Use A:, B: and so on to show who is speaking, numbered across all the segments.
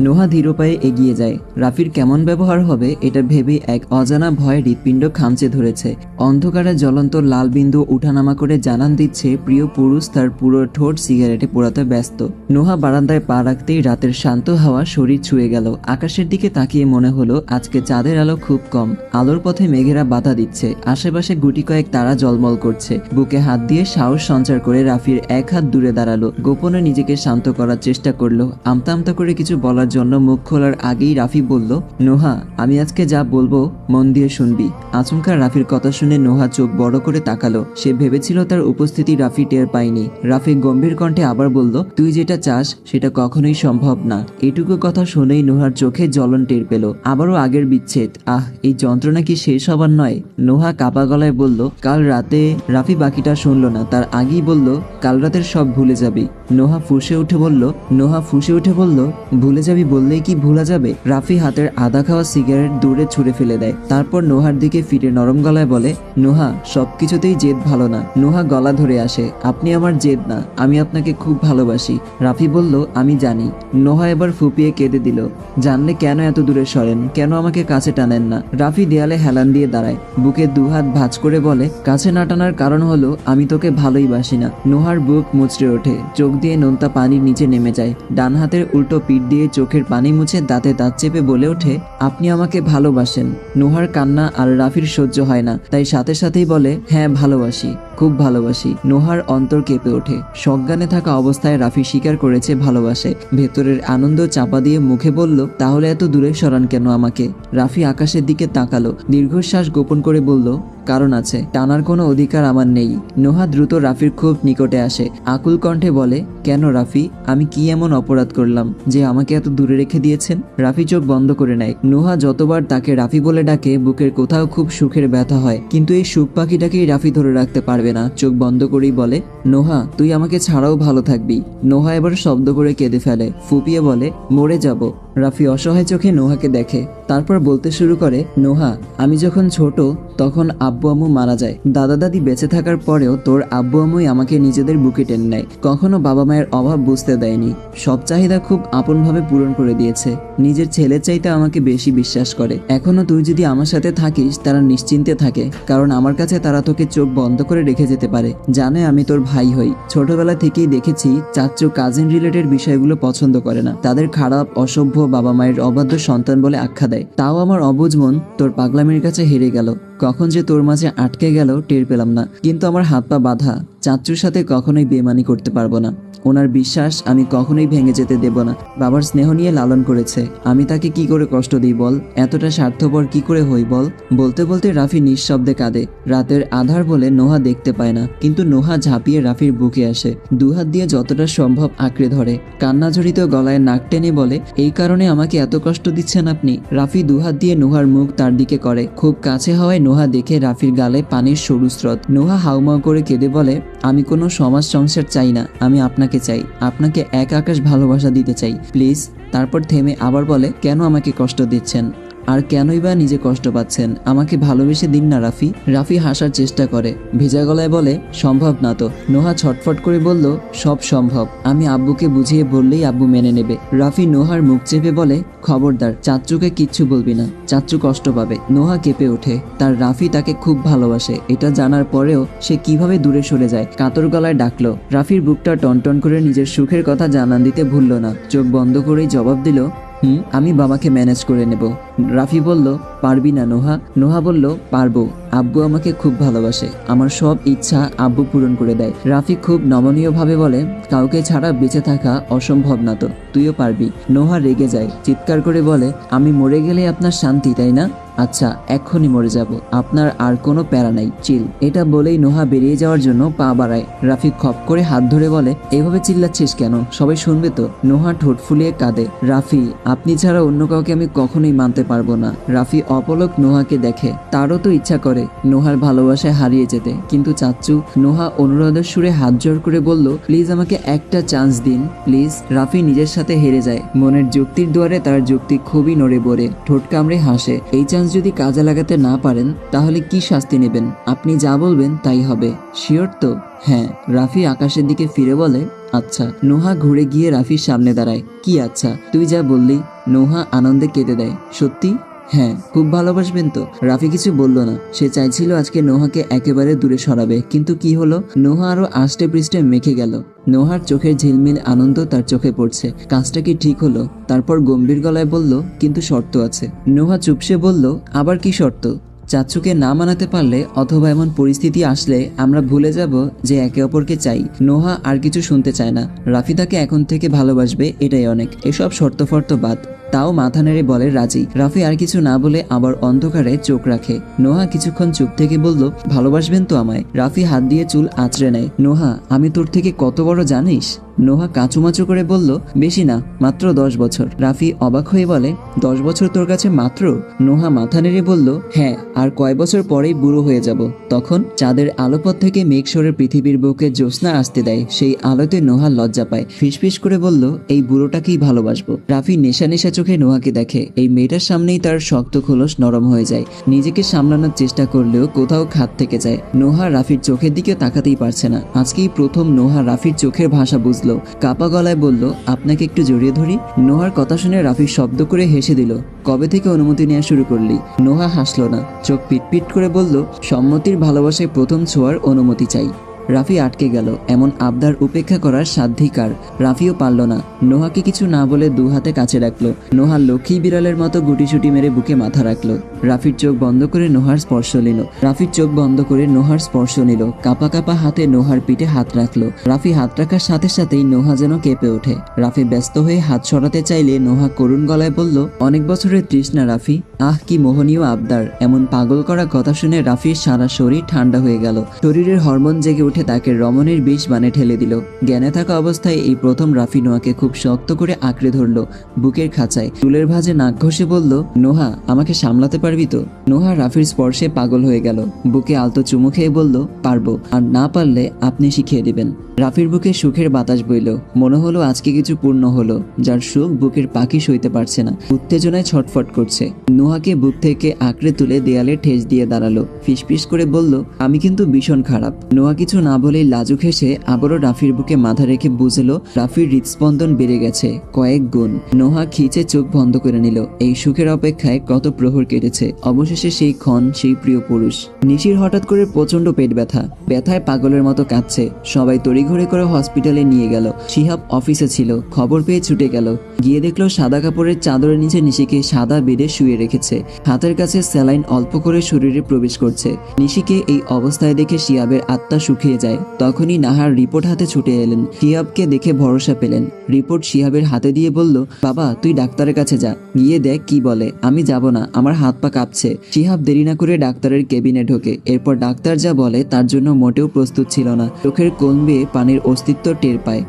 A: নোহা ধীর পায়ে এগিয়ে যায়। রাফির কেমন ব্যবহার হবে, এটা ভেবে এক অজানা ভয় হৃৎপিণ্ড খামচে ধরেছে। অন্ধকারে জ্বলন্ত লাল বিন্দু উঠানামা করে জানান দিচ্ছে, প্রিয় পুরুষ তার পুরো ঠোঁট সিগারেটে পোড়াতে ব্যস্ত। নোহা বারান্দায় পা রাখতেই রাতের শান্ত হাওয়া শরীর ছুঁয়ে গেল। আকাশের দিকে তাকিয়ে মনে হলো, আজকে চাঁদের আলো খুব কম। আলোর পথে মেঘেরা বাধা দিচ্ছে। আশেপাশে গুটি কয়েক তারা জলমল করছে। বুকে হাত দিয়ে সাহস সঞ্চার করে রাফির এক হাত দূরে দাঁড়াল। গোপনে নিজেকে শান্ত করার চেষ্টা করল। আমতা আমতা করে কিছু বলার জন্য মুখ খোলার আগেই রাফি বলল, নোহা, আমি আজকে যা বলব মন দিয়ে শুনবি। আচমকা রাফির কথা শুনে নোহা চোখ বড় করে তাকালো। সে ভেবেছিল তার উপস্থিতি রাফি টের পায়নি। রাফি গম্ভীর কণ্ঠে আবার বলল, তুই যেটা চাস, সেটা কখনোই সম্ভব না। এটুকু কথা শুনেই নোহার চোখে জ্বলন টের পেল। আবারও আগের বিচ্ছেদ। আহ, এই যন্ত্রণা কি শেষ হবার নয়? নোহা কাপা গলায় বলল, কাল রাতে রাফি বাকিটা শুনল না। তার আগেই বলল, কাল রাতের সব ভুলে যাবি। নোহা ফুসে উঠে বলল, নোহা ফুসে উঠে বলল, ভুলে যাবি বললেই কি ভুলা যাবে? রাফি হাতের আদা খাওয়া সিগারেট দূরে ছুঁড়ে ফেলে দেয়। তারপর নোহার দিকে ফিরে নরম গলায় বলে, নোহা, সবকিছুতেই জেদ ভালো না নোহা গলা ধরে আসে, আপনি আমার জেদ না, আমি আপনাকে খুব ভালোবাসি রাফি বলল, আমি জানি নোহা এবার ফুপিয়ে কেঁদে দিল, জানলে কেন এত দূরে সরেন? কেন আমাকে কাছে টানেন না রাফি দেয়ালে হেলান দিয়ে দাঁড়ায়, বুকে দুহাত ভাঁজ করে বলে, কাছে না টানার কারণ হলো, আমি তোকে ভালোই বাসি না নোহার বুক মুচড়ে ওঠে, চোখ দিয়ে নোনতা পানির নিচে নেমে যায়, ডান হাতের উল্টো পিঠ দিয়ে চোখের পানি মুছে দাঁতে দাঁত চেপে বলে ওঠে, আপনি আমাকে ভালোবাসেন। নোহার কান্না আর রাফির সহ্য হয় না, তাই সাথে সাথেই বলে হ্যাঁ ভালোবাসি। খুব ভালোবাসি। নোহার অন্তর কেঁপে ওঠে। সজ্ঞানে থাকা অবস্থায় রাফি স্বীকার করেছে ভালোবাসে। ভেতরের আনন্দ চাপা দিয়ে মুখে বলল, তাহলে এত দূরে সরান কেন আমাকে? রাফি আকাশের দিকে তাকালো, দীর্ঘশ্বাস গোপন করে বলল, কারণ আছে, টানার কোনো অধিকার আমার নেই। নোহা দ্রুত রাফির খুব নিকটে আসে। আকুল কণ্ঠে বলে, কেন রাফি, আমি কি এমন অপরাধ করলাম যে আমাকে এত দূরে রেখে দিয়েছেন? রাফি চোখ বন্ধ করে নেয়। নোহা যতবার তাকে রাফি বলে ডাকে, বুকের কোথাও খুব সুখের ব্যথা হয়, কিন্তু এই সুখ পাখিটাকেই রাফি ধরে রাখতে পারবে না, চোখ বন্ধ করেই বলে, নোহা, তুই আমাকে ছাড়াও ভালো থাকবি। নোহা এবার শব্দ করে কেঁদে ফেলে। ফুপিয়ে বলে, মরে যাব। রাফি অসহায় চোখে নোহাকে দেখে। তারপর বলতে শুরু করে, নোহা, আমি যখন ছোট, তখন আব্বু আম্মু মারা যায়। দাদা দাদি বেঁচে থাকার পরেও তোর আব্বু আম্মুই আমাকে নিজেদের বুকে টেনে নেয়। কখনো বাবা মায়ের অভাব বুঝতে দেয়নি। সব চাহিদা খুব আপনভাবে পূরণ করে দিয়েছে। নিজের ছেলের চাইতে আমাকে বেশি বিশ্বাস করে। এখনও তুই যদি আমার সাথে থাকিস, তারা নিশ্চিন্তে থাকে। কারণ আমার কাছে তারা তোকে চোখ বন্ধ করে রেখে যেতে পারে। জানে আমি তোর ভাই হই। ছোটবেলা থেকেই দেখেছি চাচ্চু কাজিন রিলেটেড বিষয়গুলো পছন্দ করে না। তাদের খারাপ, অসভ্য বাবা মায়ের অবাধ্য সন্তান বলে আখ্যা দেয়। তাও আমার অবুঝ মন তোর পাগলামির কাছে হেরে গেল। কখন যে তোর মাঝে আটকে গেল টের পেলাম না। কিন্তু আমার হাত পা বাঁধা চাচ্চুর সাথে কখনোই বেমানি করতে পারব না। ওনার বিশ্বাস, আমি কখনোই ভেঙে যেতে দেব না। বাবার স্নেহ নিয়ে লালন করেছে। আমি তাকে কি করে কষ্ট দিই বল? এতটা স্বার্থপর কি করে হই বল? বলতে বলতে রাফি নিঃশব্দে কাঁদে। রাতের আধার বলে নোহা দেখতে পায় না। কিন্তু নোহা ঝাঁপিয়ে রাফির বুকে আসে। দুহাত দিয়ে যতটা সম্ভব আঁকড়ে ধরে। কান্না জড়িত গলায় নাক টেনে বলে, এই কারণে আমাকে এত কষ্ট দিচ্ছেন আপনি? রাফি দুহাত দিয়ে নোহার মুখ তার দিকে করে। খুব কাছে হওয়ায় নোহা দেখে রাফির গালে পানির সরু স্রোত। নোহা হাউমাউ করে কেঁদে বলে, আমি কোনো সমাজ সংসার চাই না, আমি আপনাকে চাই, আপনাকে এক আকাশ ভালোবাসা দিতে চাই, প্লিজ। তারপর থেমে আবার বলে, কেন আমাকে কষ্ট দিচ্ছেন? আর কেনই বা নিজে কষ্ট পাচ্ছেন? আমাকে ভালোবেসে দিন না, রাফি। রাফি হাসার চেষ্টা করে। ভেজা গলায় বলে, সম্ভব না তো। নোহা ছটফট করে বলল, সব সম্ভব। আমি আব্বুকে বুঝিয়ে বললেই আব্বু মেনে নেবে। রাফি নোহার মুখ চেপে বলে, খবরদার, চাচ্চুকে কিচ্ছু বলবি না। চাচ্চু কষ্ট পাবে। নোহা কেঁপে ওঠে। তার রাফি তাকে খুব ভালোবাসে। এটা জানার পরেও সে কীভাবে দূরে সরে যায়, কাতর গলায় ডাকলো। রাফির বুকটা টনটন করে নিজের সুখের কথা জানান দিতে ভুলল না। চোখ বন্ধ করেই জবাব দিল হুম, আমি বাবাকে ম্যানেজ করে নেব। রাফি বলল, পারবি না নোহা। নোহা বলল, পারব। আব্বু আমাকে খুব ভালোবাসে। আমার সব ইচ্ছা আব্বু পূরণ করে দেয়। রাফি খুব নমনীয়ভাবে বলে, কাউকে ছাড়া বেঁচে থাকা অসম্ভব না তো, তুইও পারবি। নোহা রেগে যায়, চিৎকার করে বলে, আমি মরে গেলে আপনার শান্তি, তাই না? আচ্ছা এক্ষুনি মরে যাব। আপনার আর কোনো প্যারা নাই, চিল। এটা বলেই নোহা বেরিয়ে যাওয়ার জন্য পা বাড়ায়। রাফি খপ করে হাত ধরে বলে, এভাবে চিল্লাচ্ছিস কেন? সবাই শুনবে তো? নোহা ঠোঁট ফুলিয়ে কাঁদে। রাফি, আপনি ছাড়া অন্য কাউকে আমি কখনোই মানতে পারব না। রাফি অপলক নোহাকে দেখে। তারও তো ইচ্ছা করে। নোহার ভালোবাসায় হারিয়ে যেতে। কিন্তু চাচ্চু, নোহা অনুরোধের সুরে হাত জোর করে বলল, প্লিজ আমাকে একটা চান্স দিন, প্লিজ। রাফি নিজের সাথে হেরে যায়। মনের যুক্তির দুয়ারে তার যুক্তি খুবই নড়ে বড়ে। ঠোঁট কামড়ে হাসে। এই চান্স যদি কাজে লাগাতে না পারেন, তাহলে কি শাস্তি নেবেন? আপনি যা বলবেন তাই হবে। শিওর তো? হ্যাঁ। রাফি আকাশের দিকে ফিরে বলে আচ্ছা নোহা ঘুরে গিয়ে রাফির সামনে দাঁড়ায়। কি আচ্ছা? তুই যা বললি, নোহা আনন্দে কেঁদে দেয়। সত্যি? হ্যাঁ খুব ভালোবাসবেন তো। রাফি কিছু বলল না। সে চাইছিল আজকে নোহাকে একেবারে দূরে সরাবে, কিন্তু কি হলো? নোহা আরও আষ্টে পৃষ্ঠে মেখে গেল। নোহার চোখের ঝিলমিল আনন্দ তার চোখে পড়ছে। কাজটা কি ঠিক হলো? তারপর গম্ভীর গলায় বলল, কিন্তু শর্ত আছে। নোহা চুপসে বলল, আবার কি শর্ত? চাচুকে না মানাতে পারলে অথবা এমন পরিস্থিতি আসলে আমরা ভুলে যাব যে একে অপরকে চাই। নোহা আর কিছু শুনতে চায় না। রাফি তাকে এখন থেকে ভালোবাসবে, এটাই অনেক। এসব শর্ত ফর্ত বাদ। তাও মাথা নেড়ে বলে, রাজি। রাফি আর কিছু না বলে আবার অন্ধকারে চোখ রাখে। নোহা কিছুক্ষণ চুপ থেকে বলল, ভালোবাসবেন তো আমায়? রাফি হাত দিয়ে চুল আঁচড়ে নেয়, নোহা, আমি তোর থেকে কত বড় জানিস? নোহা কাঁচুমাচু করে বলল, বেশি না, মাত্র দশ বছর। রাফি অবাক হয়ে বলে, দশ বছর তোর কাছে মাত্র? নোহা মাথা নেড়ে বলল হ্যাঁ আর কয় বছর পরেই বুড়ো হয়ে যাব। তখন চাঁদের আলোপথ থেকে মেঘসরের পৃথিবীর বুকে জ্যোৎস্না আসতে দেয়। সেই আলোতে নোহা লজ্জা পায়। ফিসফিস করে বলল, এই বুড়োটাকেই ভালোবাসবো। রাফি নেশা নেশা চোখে নোহাকে দেখে। এই মেয়েটার সামনেই তার শক্ত খোলস নরম হয়ে যায়। নিজেকে সামলানোর চেষ্টা করলেও কোথাও খাত থেকে যায়। নোহা রাফির চোখের দিকে তাকাতেই পারছে না। আজকেই প্রথম নোহা রাফির চোখের ভাষা বুঝলো। কাপা গলায় বলল, আপনাকে একটু জড়িয়ে ধরি? নোহার কথা শুনে রাফি শব্দ করে হেসে দিল, কবে থেকে অনুমতি নেওয়া শুরু করলি? নোহা হাসলো না, চোখ পিটপিট করে বলল, সম্মতির ভালোবাসায় প্রথম ছোঁয়ার অনুমতি চাই। রাফি আটকে গেল, এমন আবদার উপেক্ষা করার সাধ্যিকার রাফিও পারল না। নোহাকে কিছু না বলে দু হাতে কাছে রাখল। নোহা লক্ষ্মী বিড়ালের মতো গুটিসুটি মেরে বুকে মাথা রাখল। রাফির চোখ বন্ধ করে নোহার স্পর্শ নিল। রাফির চোখ বন্ধ করে নোহার স্পর্শ নিল। কাপা কাপা হাতে নোহার পিঠে হাত রাখল। রাফি হাত রাখার সাথে সাথেই নোহা যেন কেঁপে ওঠে। রাফি ব্যস্ত হয়ে হাত সরাতে চাইলে নোহা করুণ গলায় বলল, অনেক বছরের তৃষ্ণা রাফি। আহ, কি মোহনীয় আবদার। এমন পাগল করা কথা শুনে রাফির সারা শরীর ঠান্ডা হয়ে গেল। শরীরের হরমোন জেগে উঠে তাকে রমণের বিষ বানে ঠেলে দিল। জ্ঞানে থাকা অবস্থায় এই প্রথম রাফি নোহাকে খুব শক্ত করে আঁকড়ে ধরলো বুকের খাঁচায়। চুলের ভাঁজে নাক ঘষে বলল, নোহা, আমাকে সামলাতে পারবি তো? নোহা রাফির স্পর্শে পাগল হয়ে গেল। বুকে আলতো চুমু খেয়ে বলল, পারব, আর না পারলে আপনি শিখিয়ে দিবেন। রাফির বুকে সুখের বাতাস বইল। মনে হলো আজকে কিছু পূর্ণ হলো, যার সুখ বুকের পাখি সইতে পারছে না। উত্তেজনায় ছটফট করছে। নোহাকে বুক থেকে আঁকড়ে তুলে দেয়ালে ঠেস দিয়ে দাঁড়াল। ফিসফিস করে বলল, আমি কিন্তু ভীষণ খারাপ। নোহা কিছু না বলেই লাজুক হেসে আবারও রাফির বুকে মাথা রেখে বুঝলো, রাফির হৃদস্পন্দন বেড়ে গেছে কয়েক গুণ। নোহা খিচে চোখ বন্ধ করে নিল। এই সুখের অপেক্ষায় কত প্রহর কেটেছে। অবশেষে সেই ক্ষণ, সেই প্রিয় পুরুষ। নিশির হঠাৎ করে প্রচণ্ড পেট ব্যথা। ব্যথায় পাগলের মতো কাঁদছে। সবাই তড়িঘড়ি করে হসপিটালে নিয়ে গেল। শিহাব অফিসে ছিল। খবর পেয়ে ছুটে গেল। গিয়ে দেখল সাদা কাপড়ের চাদরের নিচে নিশিকে সাদা বেডে শুয়ে রেখেছে। হাতের কাছে স্যালাইন অল্প করে শরীরে প্রবেশ করছে। নিশিকে এই অবস্থায় দেখে শিয়াবের আত্মা শুকিয়ে যায়। তখনই নাহার রিপোর্ট হাতে ছুটে এলেন। শিহাবকে দেখে ভরসা পেলেন। রিপোর্ট শিহাবের হাতে দিয়ে বলল, বাবা, তুই ডাক্তারের কাছে যা। গিয়ে দেখ কি বলে। আমি যাব না, আমার হাত পা কাঁপছে। শিহাব দেরি না করে ডাক্তারের কেবিনে ঢোকে। এরপর ডাক্তার যা বলে তার জন্য মোটেও প্রস্তুত ছিল না। চোখের কোন বেয়ে পানির অস্তিত্ব টের পায়।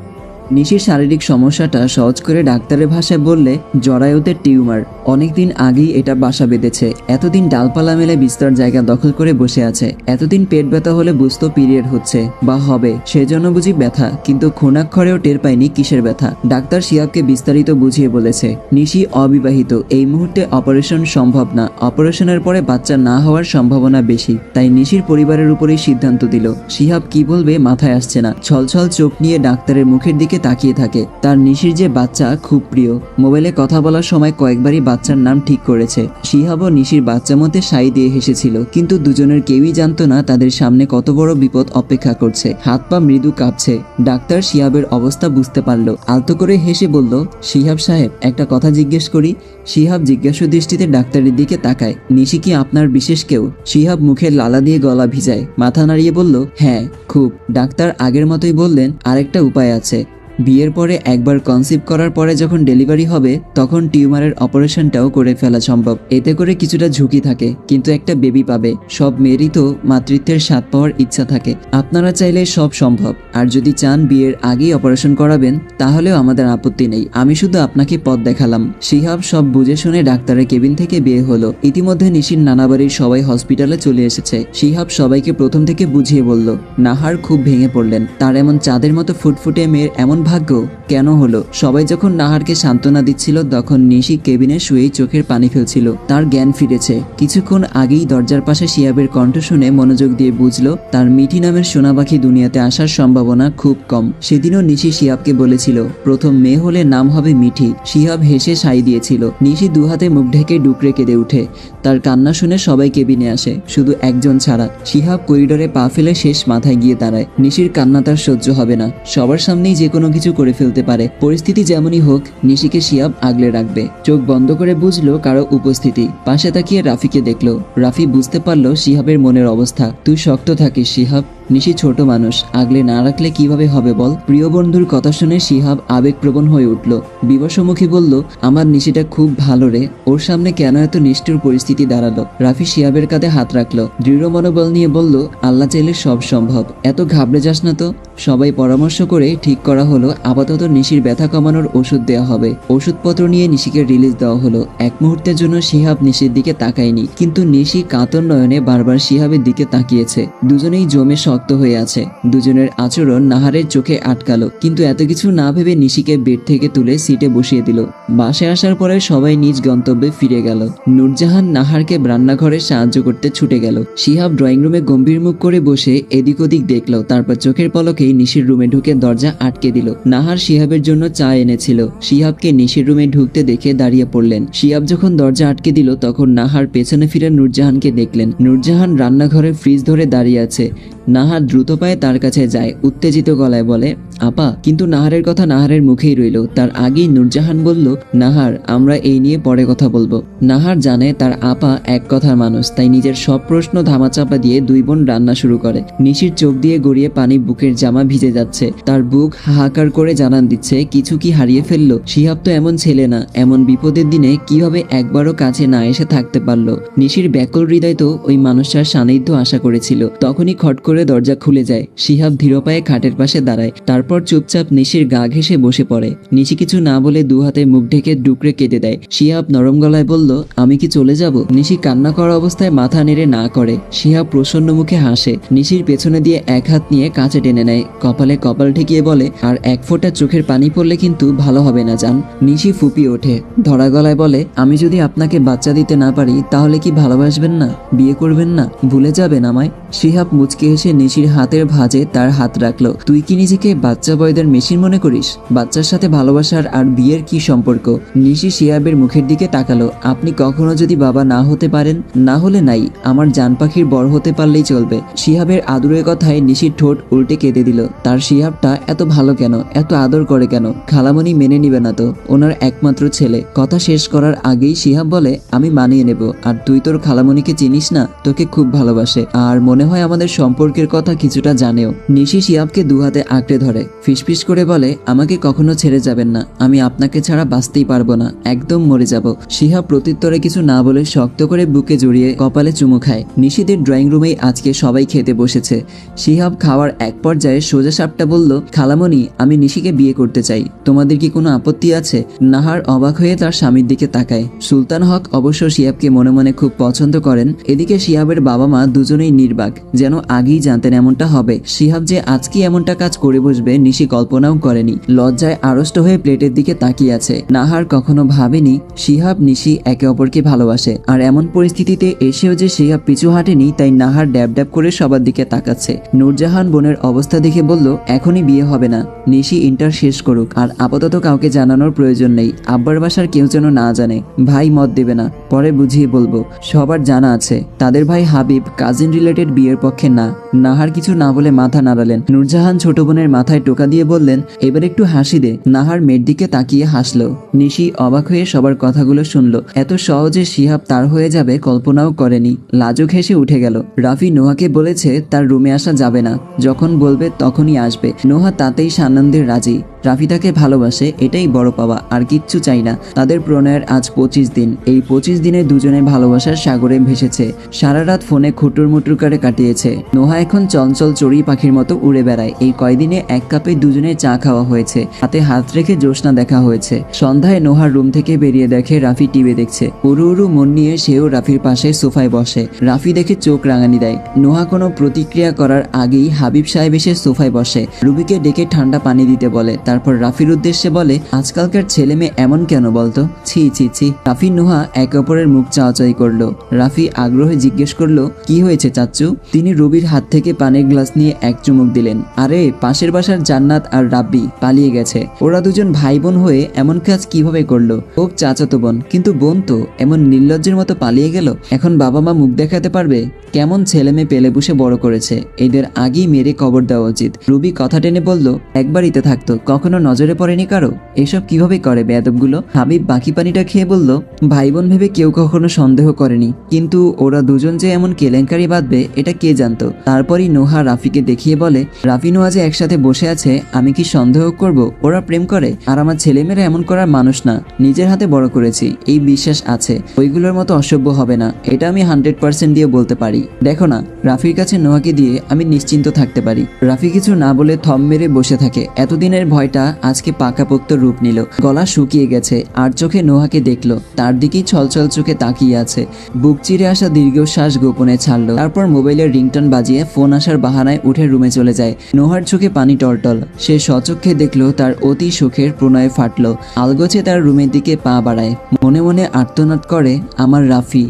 A: নিশির শারীরিক সমস্যাটা সহজ করে ডাক্তারের ভাষায় বললে জরায়ুতে টিউমার। অনেকদিন আগেই এটা বাসা বেঁধেছে। এতদিন ডালপালা মেলে বিস্তর জায়গা দখল করে বসে আছে। এতদিন পেট ব্যথা হলে বুঝতো পিরিয়ড হচ্ছে, বা হবে। সেজন্য বুঝি ব্যথা, কিন্তু খুনাক্ষরেও টের পায়নি কিসের ব্যথা। ডাক্তার শিয়াবকে বিস্তারিত বুঝিয়ে বলেছে, নিশি অবিবাহিত, এই মুহূর্তে অপারেশন সম্ভব না। অপারেশনের পরে বাচ্চা না হওয়ার সম্ভাবনা বেশি, তাই নিশির পরিবারের উপরেই সিদ্ধান্ত দিল। শিহাব কি বলবে মাথায় আসছে না। ছলছল চোখ নিয়ে ডাক্তারের মুখের দিকে তাকিয়ে থাকে। তার নিশির যে বাচ্চা খুব প্রিয়। মোবাইলে কথা বলার সময় কয়েকবারই বাচ্চার নাম ঠিক করেছে। শিহাব ও নিশির বাচ্চা মতে সাই দিয়ে হেসেছিল, কিন্তু দুজনের কেউই জানতো না তাদের সামনে কত বড় বিপদ অপেক্ষা করছে। হাত পা মৃদু কাঁপছে। ডাক্তার শিহাবের অবস্থা বুঝতে পারল। আলতো করে হেসে বলল, শিহাব সাহেব, একটা কথা জিজ্ঞেস করি। শিহাব জিজ্ঞাসু দৃষ্টিতে ডাক্তারের দিকে তাকায়। নিশি কি আপনার বিশেষ কেউ? শিহাব মুখে লালা দিয়ে গলা ভিজায়। মাথা নাড়িয়ে বলল হ্যাঁ খুব। ডাক্তার আগের মতোই বললেন, আরেকটা উপায় আছে। বিয়ের পরে একবার কনসিভ করার পরে যখন ডেলিভারি হবে, তখন টিউমারের অপারেশনটাও করে ফেলা সম্ভব। এতে করে কিছুটা ঝুঁকি থাকে, কিন্তু একটা বেবি পাবে। সব মেয়েরই তো মাতৃত্বের স্বাদ পাওয়ার ইচ্ছা থাকে। আপনারা চাইলে সব সম্ভব। আর যদি চান বিয়ের আগেই অপারেশন করাবেন, তাহলেও আমাদের আপত্তি নেই। আমি শুধু আপনাকে পথ দেখালাম। শিহাব সব বুঝে শুনে ডাক্তারের কেবিন থেকে বিয়ে হলো। ইতিমধ্যে নিশির নানা বাড়ির সবাই হসপিটালে চলে এসেছে। শিহাব সবাইকে প্রথম থেকে বুঝিয়ে বলল, নাহার খুব ভেঙে পড়লেন। তার এমন চাঁদের মতো ফুটফুটে মেয়ের এমন ভাগ্য কেন হলো? সবাই যখন নাহারকে সান্ত্বনা দিচ্ছিল, তখন নিশি কেবিনে শুয়েই চোখের পানি ফেলছিল। তার জ্ঞান ফিরেছে। কিছুক্ষণ আগেই দরজার পাশে শিয়াবের কণ্ঠ শুনে মনোযোগ দিয়ে বুঝলো, তার মিঠি নামের সোনাবাখি দুনিয়াতে আসার সম্ভাবনা খুব কম। সেদিনও নিশি শিয়াবকে বলেছিল, প্রথম মেয়ে হলে নাম হবে মিঠি। শিহাব হেসে সাই দিয়েছিল। নিশি দুহাতে মুখ ঢেকে ডুকরে কেঁদে উঠে। তার কান্না শুনে সবাই কেবিনে আসে, শুধু একজন ছাড়া। শিহাব করিডোরে পা ফেলে শেষ মাথায় গিয়ে দাঁড়ায়। নিশির কান্না তার সহ্য হবে না। সবার সামনেই যে কোনো কিছু করে ফেলতে পারে। পরিস্থিতি যেমনই হোক, নিশিকে শিয়াব আগলে রাখবে। চোখ বন্ধ করে বুঝলো কারও উপস্থিতি। পাশে তাকিয়ে রাফিকে দেখল। রাফি বুঝতে পারল শিহাবের মনের অবস্থা। তুই শক্ত থাকিস, শিহাব। নিশি ছোট মানুষ, আগলে না রাখলে কীভাবে হবে বল? প্রিয় বন্ধুর কথা শুনে শিহাব আবেগপ্রবণ হয়ে উঠল। বিবশমুখী বলল, আমার নিশিটা খুব ভালো রে। ওর সামনে কেন এত নিষ্ঠুর পরিস্থিতি দাঁড়াল? রাফি শিহাবের কাঁধে হাত রাখল। দৃঢ় মনোবল নিয়ে বলল, আল্লাহ চাইলে সব সম্ভব। এত ঘাবড়ে যাস না তো? সবাই পরামর্শ করে ঠিক করা হলো, আপাতত নিশির ব্যথা কমানোর ওষুধ দেওয়া হবে। ওষুধপত্র নিয়ে নিশিকে রিলিজ দেওয়া হলো। এক মুহূর্তের জন্য শিহাব নিশির দিকে তাকায়নি, কিন্তু নিশি কাতর নয়নে বারবার শিহাবের দিকে তাকিয়েছে। দুজনেই জমে শক্ত হয়ে আছে। দুজনের আচরণ নাহারের চোখে আটকালো, কিন্তু এত কিছু না ভেবে নিশিকে বেড থেকে তুলে সিটে বসিয়ে দিল। বাসে আসার পরে সবাই নিজ গন্তব্যে ফিরে গেল। নূরজাহান নাহারকে রান্নাঘরে সাহায্য করতে ছুটে গেল। শিহাব ড্রয়িং রুমে গম্ভীর মুখ করে বসে এদিক ওদিক দেখল। তারপর চোখের পলকেই নিশির রুমে ঢুকে দরজা আটকে দিল। নাহার শিহাবের জন্য চা এনেছিল। শিহাবকে নিশির রুমে ঢুকতে দেখে দাঁড়িয়ে পড়লেন। শিহাব যখন দরজা আটকে দিল, তখন নাহার পেছনে ফিরে নূরজাহানকে দেখলেন। নূরজাহান রান্নাঘরে ফ্রিজ ধরে দাঁড়িয়ে আছে। নাহার দ্রুত পায়ে তার কাছে যায়, উত্তেজিত গলায় বলে, আপা, কিন্তু নাহারের কথা নাহারের মুখেই রইল। তার আগেই নূরজাহান বলল, নাহার, আমরা এই নিয়ে পরে কথা বলব। নাহার জানে তার আপা এক কথার মানুষ, তাই নিজের সব প্রশ্ন ধামাচাপা দিয়ে দুই বোন রান্না শুরু করে। নিশির চোখ দিয়ে গড়িয়ে পানি বুকের জামা ভিজে যাচ্ছে। তার বুক হাহাকার করে জানান দিচ্ছে, কিছু কি হারিয়ে ফেলল? শিহাব তো এমন ছেলে না। এমন বিপদের দিনে কীভাবে একবারও কাছে না এসে থাকতে পারল? নিশির ব্যাকল হৃদয় তো ওই মানুষটার সান্নিধ্য আশা করেছিল। তখনই খট করে দরজা খুলে যায়। শিহাব ধীর পায়ে খাটের পাশে দাঁড়ায়। তারপর চুপচাপ নিশির গা ঘেসে বসে পড়ে। নিশি কিছু না বলে দু হাতে মুখ ঢেকে ডুকরে কেঁদে দেয়। শিহাব নরম গলায় বলল, আমি কি চলে যাব? নিশি কান্না করা অবস্থায় মাথা নেড়ে না করে। শিহাব প্রসন্ন মুখে হাসে। নিশির পেছনে দিয়ে এক হাত নিয়ে কাছে টেনে নেয়। কপালে কপাল ঠেকিয়ে বলে, আর এক ফোঁটা চোখের পানি পড়লে কিন্তু ভালো হবে না যান নিশি ফুপিয়ে ওঠে। ধরা গলায় বলে, আমি যদি আপনাকে বাচ্চা দিতে না পারি, তাহলে কি ভালোবাসবেন না? বিয়ে করবেন না? ভুলে যাবেন আমায়? শিহাব মুচকে এসে নিশির হাতের ভাঁজে তার হাত রাখল। তুই কি নিজেকে বাচ্চা বয়দের মেশিন মনে করিস? বাচ্চার সাথে ভালোবাসার আর বিয়ের কি সম্পর্ক? নিশি শিহাবের মুখের দিকে তাকালো। আপনি কখনো যদি বাবা না হতে পারেন, না হলে নাই। আমার জান পাখির বড় হতে পারলেই চলবে। শিহাবের আদুরের কথায় নিশির ঠোঁট উল্টে কেঁদে দিল। তার শিহাবটা এত ভালো কেন? এত আদর করে কেন? খালামণি মেনে নিবে না তো। ওনার একমাত্র ছেলে। কথা শেষ করার আগেই শিহাব বলে, আমি মানিয়ে নেব। আর তুই তোর খালামণিকে চিনিস না? তোকে খুব ভালোবাসে। আর মনে হয় আমাদের সম্পর্কের কথা কিছুটা জানেও। নিশি শিহাবকে দুহাতে আঁকড়ে ধরে। ফিসফিস করে বলে, আমাকে কখনো ছেড়ে যাবেন না। আমি আপনাকে ছাড়া বাঁচতেই পারব না। একদম মরে যাব। শিহাব প্রত্যুত্তরে কিছু না বলে শক্ত করে বুকে জড়িয়ে কপালে চুমু খায়। নিশিদের ড্রয়িং রুমেই আজকে সবাই খেতে বসেছে। শিহাব খাওয়ার এক পর্যায়ে সোজা সাপটা বলল, খালামণি, আমি নিশিকে বিয়ে করতে চাই। তোমাদের কি কোনো আপত্তি আছে? নাহার অবাক হয়ে তার স্বামীর দিকে তাকায়। সুলতান হক অবশ্য শিয়াবকে মনে মনে খুব পছন্দ করেন। এদিকে শিয়াবের বাবা মা দুজনেই নির্বাক, যেন আগেই জানতেন এমনটা হবে। শিহাব যে আজকে এমনটা কাজ করে বসবে, নিশি কল্পনাও করেনি। লজ্জায় আড়ষ্ট হয়ে প্লেটের দিকে তাকিয়ে আছে। নাহার কখনো ভাবেনি, শিহাব, নিশি একে অপরকে ভালোবাসে। আর এমন পরিস্থিতিতে এসেও যে শিহাব পিছু হাঁটেনি, তাই নাহার ড্যাব ড্যাব করে সবার দিকে তাকাচ্ছে। নূরজাহান বোনের অবস্থা দেখে বলল, এখনই বিয়ে হবে না। নিশি ইন্টার শেষ করুক। আর আপাতত কাউকে জানানোর প্রয়োজন নেই। আব্বার বাসার কেউ যেন না জানে। ভাই মত দেবে না। পরে বুঝিয়ে বলব, সবার জানা আছে। তাদের ভাই হাবিব কাজিন রিলেটেড বিয়ের পক্ষে না। নাহার কিছু না বলে মাথা নাড়ালেন। নুরজাহান ছোট বোনের মাথায় টোকা দিয়ে বললেন, এবার একটু হাসি দে। নাহার মেয়ের দিকে তাকিয়ে হাসলো। নিশি অবাক হয়ে সবার কথাগুলো শুনল। এত সহজে শিহাব তার হয়ে যাবে কল্পনাও করেনি। লাজুক হেসে উঠে গেল। রাফি নোহাকে বলেছে, তার রুমে আসা যাবে না। যখন বলবে তখনই আসবে। নোহা তাতেই সানন্দের রাজি। রাফি তাকে ভালোবাসে, এটাই বড় পাওয়া, আর কিচ্ছু চাই না। তাদের প্রণয়ের আজ পঁচিশ দিন। এই পঁচিশ দিনে দুজনে ভালোবাসার সাগরে ভেসেছে। সারা রাত ফোনে খুটুর মুটুর করে কাটিয়েছে। নোহা এখন চঞ্চল চড়ুই পাখির মতো উড়ে বেড়ায়। এই কয়দিনে এক কাপে দুজনে চা খাওয়া হয়েছে। হাতে হাত রেখে জ্যোৎস্না দেখা হয়েছে। সন্ধ্যায় নোহার রুম থেকে বেরিয়ে দেখে রাফি টিভি দেখছে। উরু উরু মন নিয়ে সেও রাফির পাশে সোফায় বসে। রাফি দেখে চোখ রাঙানি দেয়। নোহা কোনো প্রতিক্রিয়া করার আগেই হাবিব সাহেব এসে সোফায় বসে। রুবিকে ডেকে ঠান্ডা পানি দিতে বলে। তারপর রাফির উদ্দেশ্যে বলে, আজকালকার ছেলে মেয়ে এমন কেন বলতো? ছি ছি ছি। রাফি নুহা একে অপরের মুখ চাওয়াচাই করল। রাফি আগ্রহে জিজ্ঞেস করল, কি হয়েছে চাচ্চু? তিনি রবির হাত থেকে পানির গ্লাস নিয়ে এক চুমুক দিলেন। আরে, পাশের বাসার জান্নাত আর রাব্বি পালিয়ে গেছে। ওরা দুজন ভাই বোন হয়ে এমন কাজ কীভাবে করল? ও চাচাতো বোন, কিন্তু বোন তো এমন নির্লজ্জের মতো পালিয়ে গেল। এখন বাবা মা মুখ দেখাতে পারবে কেমন ছেলে মেয়ে পেলে বসে বড় করেছে। এদের আগেই মেরে কবর দেওয়া উচিত। রুবি কথা টেনে বলল বলল একবারইতে থাকতো কখনো নজরে পড়েনি কারও? এসব কীভাবে করে বেয়াদবগুলো? হাবিব বাকি পানিটা খেয়ে বলল ভাই বোন ভেবে কেউ কখনো সন্দেহ করেনি। কিন্তু ওরা দুজন যে এমন কেলেঙ্কারি বাঁধবে, এটা কে জানতো? তারপরই নোহা রাফিকে দেখিয়ে বলে রাফি নোহা যে একসাথে বসে আছে, আমি কি সন্দেহ করব? ওরা প্রেম করে, আর আমার ছেলেমেয়েরা এমন করার মানুষ না। নিজের হাতে বড় করেছি, এই বিশ্বাস আছে। ওইগুলোর মতো অসভ্য হবে না। এটা আমি হান্ড্রেড পার্সেন্ট দিয়ে বলতে পারি। দেখো না, রাফির কাছে নোহাকে দিয়ে আমি নিশ্চিন্ত থাকতে পারি। রাফি কিছু না বলে থম মেরে বসে থাকে। এতদিনের ভয়টা আজকে পাকাপোক্ত রূপ নিল। গলা শুকিয়ে গেছে, আর চোখে নোহাকে দেখল। তার দিকেই ছলছল চোখে তাকিয়ে আছে। বুক চিরে আসা দীর্ঘশ্বাস গোপনে ছাড়লো। তারপর মোবাইলের রিংটন বাজিয়ে ফোন আসার বাহানায় উঠে রুমে চলে যায়। নোহার চোখে পানি টলটল। সে সচক্ষে দেখল, তার অতি সুখের প্রণয় ফাটলো। আলগোছে তার রুমের দিকে পা বাড়ায়। মনে মনে আর্তনাদ করে, আমার রাফি।